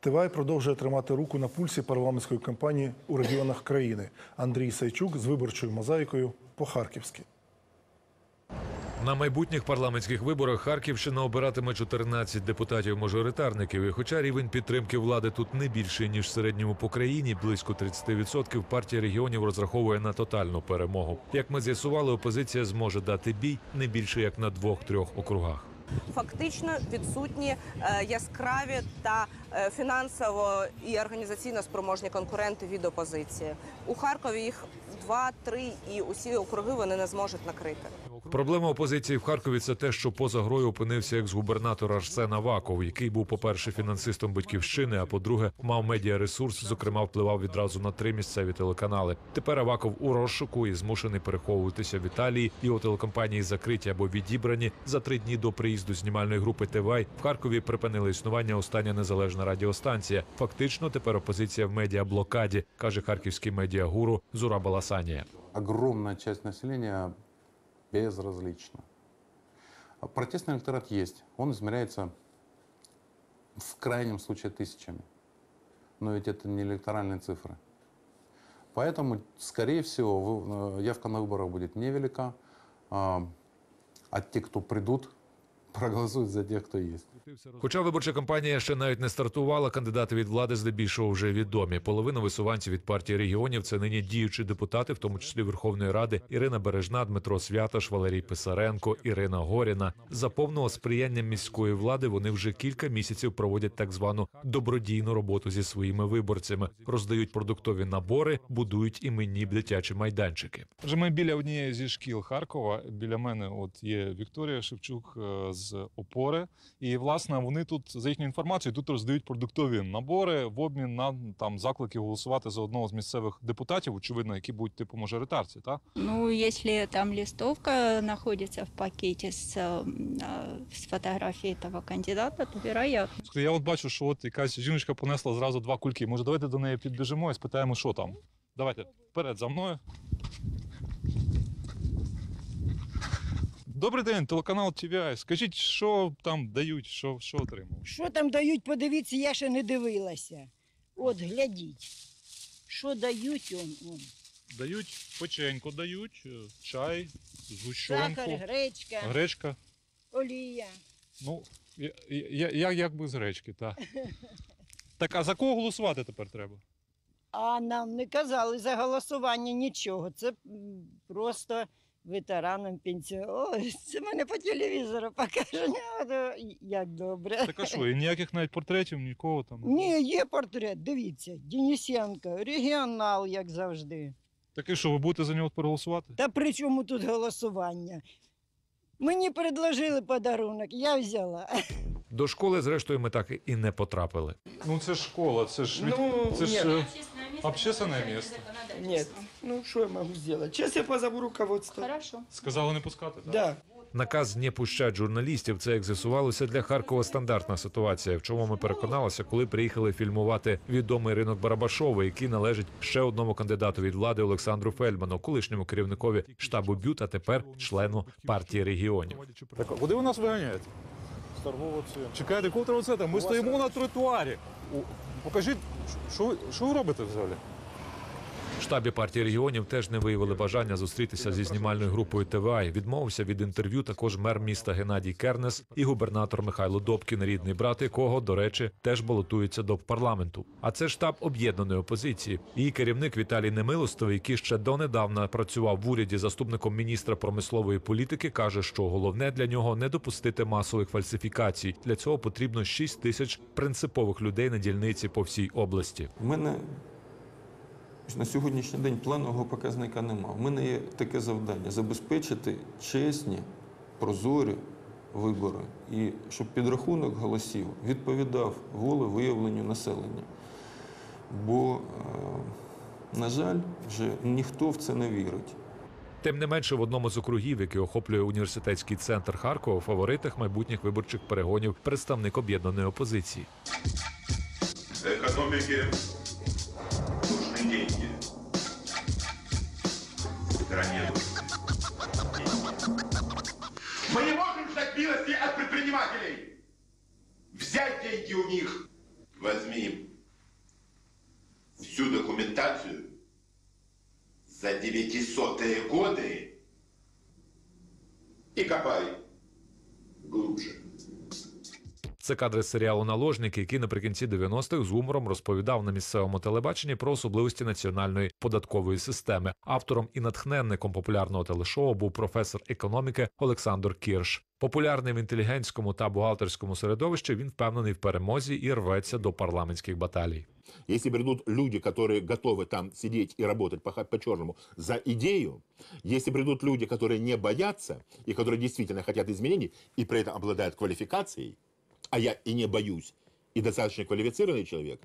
ТВАЙ продовжує тримати руку на пульсі парламентської кампанії у регіонах країни. Андрій Сайчук з виборчою мозаїкою по-харківськи. На майбутніх парламентських виборах Харківщина обиратиме 14 депутатів-мажоритарників. І хоча рівень підтримки влади тут не більший ніж в середньому по країні, близько 30%, партія регіонів розраховує на тотальну перемогу. Як ми з'ясували, опозиція зможе дати бій не більше як на двох-трьох округах. Фактично відсутні е, яскраві та е, фінансово і організаційно спроможні конкуренти від опозиції. У Харкові їх два-три, і усі округи вони не зможуть накрити. Проблема опозиції в Харкові це те, що поза грою опинився екс-губернатор Арсен Аваков, який був, по-перше, фінансистом батьківщини, а по-друге, мав медіаресурс, зокрема, впливав відразу на три місцеві телеканали. Тепер Аваков у розшуку і змушений переховуватися в Італії. Його телекомпанії закриті або відібрані за три дні до приїзду знімальної групи ТВАЙ. В Харкові припинила існування остання незалежна радіостанція. Фактично, тепер опозиція в медіаблокаді, каже харківський медіагуру Зура Баласанія. огромная часть населения безразлична. А Протестный электорат есть. Он измеряется в крайнем случае тысячами. Но ведь это не электоральные цифры. Поэтому, скорее всего, э, явка на выборах будет невелика. А а те, кто придут, проголосуют за тех, кто есть. Хоча виборча кампанія ще навіть не стартувала, кандидати від влади здебільшого вже відомі. Половина висуванців від партії регіонів це нині діючі депутати, в тому числі Верховної Ради Ірина Бережна, Дмитро Святаш, Валерій Писаренко, Ірина Горіна. За повного сприяння міської влади вони вже кілька місяців проводять так звану добродійну роботу зі своїми виборцями, роздають продуктові набори, будують іменні дитячі майданчики. Вже ми біля однієї зі шкіл Харкова. Біля мене от є Вікторія Шевчук е, з опори. І власне вони тут за їхньою інформацією тут роздають продуктові набори в обмін на там заклики голосувати за одного з місцевих депутатів, очевидно, які будуть типу мажоритарці. Та Ну, если там листовка находится в пакете с, э, э, с фотографией этого кандидата, то вероятно. Слухайте, я от бачу, що от якась жіночка понесла зразу два кульки. Може, давайте до неї підбіжимо і спитаємо, що там. Давайте вперед за мною. Добрий день, телеканал TVI. Скажіть, що там дають, що, що отримав? Що там дають, подивіться, я ще не дивилася. От, глядіть. Що дають он, он. Дають печеньку, дають, е, чай, Сахар, гречка, гречка. олія. Ну, я, я, я, як без гречки, так. Так, а за кого голосувати тепер треба? А нам не казали за голосування нічого. Це просто ветеранам пенсію. Ой, це мене по телевізору покажуть. Як добре. Так а що, і ніяких навіть портретів, нікого там. Ні, є портрет, дивіться. Денисенко, регіонал, як завжди. Так і що, ви будете за нього проголосувати? Та при чому тут голосування? Мені предложили подарунок, я взяла. До школи, зрештою, ми так і не потрапили. Ну це ж школа, це ж, від- Ну, це ж е, общественне місце. Нет. Ну, что я могу сделать? Сейчас я позову руководство. Хорошо. Сказали не пускати, так? Да. Наказ не пущать журналістів. Це як з'ясувалося для Харкова стандартна ситуація. В чому ми переконалися, коли приїхали фільмувати відомий ринок Барабашова, який належить ще одному кандидату від влади Олександру Фельдману, колишньому керівникові штабу БЮТ, а тепер члену партії регіонів. Так, куди ви нас виганяєте? З торгового центру. Чекайте, котрого центру? Ми стоїмо на тротуарі. У- Покажіть, що ви, що ви робите взагалі? Штабі партії регіонів теж не виявили бажання зустрітися зі знімальною групою ТВА. Відмовився від інтерв'ю також мер міста Геннадій Кернес і губернатор Михайло Добкін, рідний брат якого, до речі, теж балотується до парламенту. А це штаб об'єднаної опозиції. Її керівник Віталій Немилостовий, який ще донедавна працював в уряді заступником міністра промислової політики, каже, що головне для нього не допустити масових фальсифікацій. Для цього потрібно 6 тисяч принципових людей на дільниці по всій області. У мене на сьогоднішній день планового показника немає. У мене є таке завдання забезпечити чесні, прозорі вибори і щоб підрахунок голосів відповідав волевиявленню населення. Бо, е, на жаль, вже ніхто в це не вірить. Тим не менше, в одному з округів, який охоплює університетський центр Харкова, у фаворитах майбутніх виборчих перегонів представник об'єднаної опозиції. Экономике нужны деньги. Деньги. Мы не можем ждать милости от предпринимателей. Взять деньги у них возьми всю документацию за 900-е годы и копай Це кадри з серіалу Наложники, який наприкінці 90-х з гумором розповідав на місцевому телебаченні про особливості національної податкової системи. Автором і натхненником популярного телешоу був професор економіки Олександр Кірш. Популярний в інтелігентському та бухгалтерському середовищі, він впевнений в перемозі і рветься до парламентських баталій. Если придут люди, которые готовы там сидеть и работать, пахать по-черному за идею, если придут люди, которые не боятся и которые действительно хотят изменений и при этом обладают квалификацией, а я и не боюсь, и достаточно квалифицированный человек,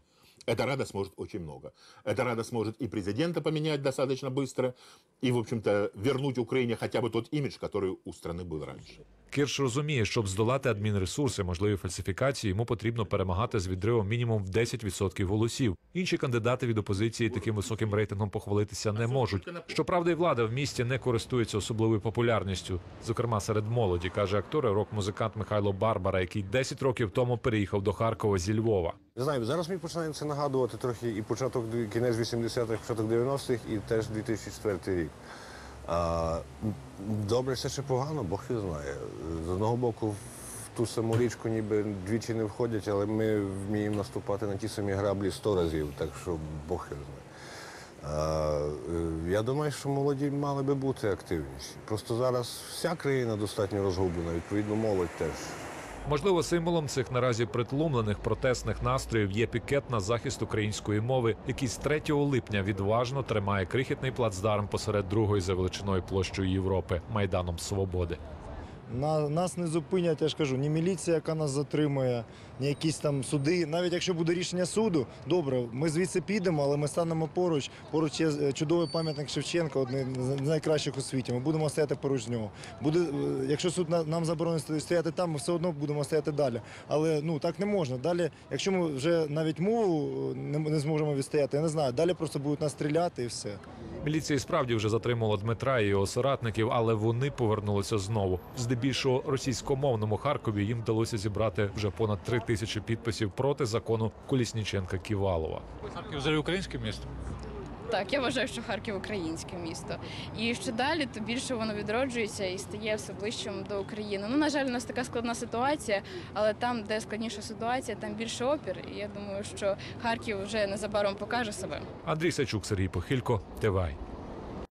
эта Рада сможет очень много. Эта Рада сможет и президента поменять достаточно быстро, и, в общем-то, вернуть Украине хотя бы тот имидж, который у страны был раньше. Кірш розуміє, щоб здолати адмінресурси, можливі фальсифікації, йому потрібно перемагати з відривом мінімум в 10% голосів. Інші кандидати від опозиції таким високим рейтингом похвалитися не можуть. Щоправда, і влада в місті не користується особливою популярністю, зокрема серед молоді, каже актор рок-музикант Михайло Барбара, який 10 років тому переїхав до Харкова зі Львова. Не знаю, зараз мені починає це нагадувати трохи і початок кінець 80-х, початок 90-х, і теж 2004 рік. А, добре це чи погано, Бог і знає. З одного боку, в ту саму річку ніби двічі не входять, але ми вміємо наступати на ті самі граблі сто разів, так що Бог його знає. А, е, я думаю, що молоді мали би бути активніші. Просто зараз вся країна достатньо розгублена, відповідно, молодь теж. Можливо, символом цих наразі притлумлених протестних настроїв є пікет на захист української мови, який з 3 липня відважно тримає крихітний плацдарм посеред другої за величиною площою Європи майданом Свободи. На, нас не зупинять, я ж кажу, ні міліція, яка нас затримує, ні якісь там суди. Навіть якщо буде рішення суду, добре, ми звідси підемо, але ми станемо поруч. Поруч є е, чудовий пам'ятник Шевченка, один з найкращих у світі. Ми будемо стояти поруч нього. Буде, е, якщо суд на- нам заборонить стояти там, ми все одно будемо стояти далі. Але ну так не можна. Далі, якщо ми вже навіть мову е, не зможемо відстояти, я не знаю. Далі просто будуть нас стріляти і все. Міліція справді вже затримала Дмитра і його соратників, але вони повернулися знову. Здебільшого російськомовному Харкові їм вдалося зібрати вже понад три тисячі підписів проти закону Колісніченка Ківалова. Харків взагалі українське місто. Так, я вважаю, що Харків українське місто. І що далі, то більше воно відроджується і стає все ближчим до України. Ну, на жаль, у нас така складна ситуація, але там, де складніша ситуація, там більше опір. І я думаю, що Харків вже незабаром покаже себе. Андрій Сачук, Сергій Похилько, ТВАЙ.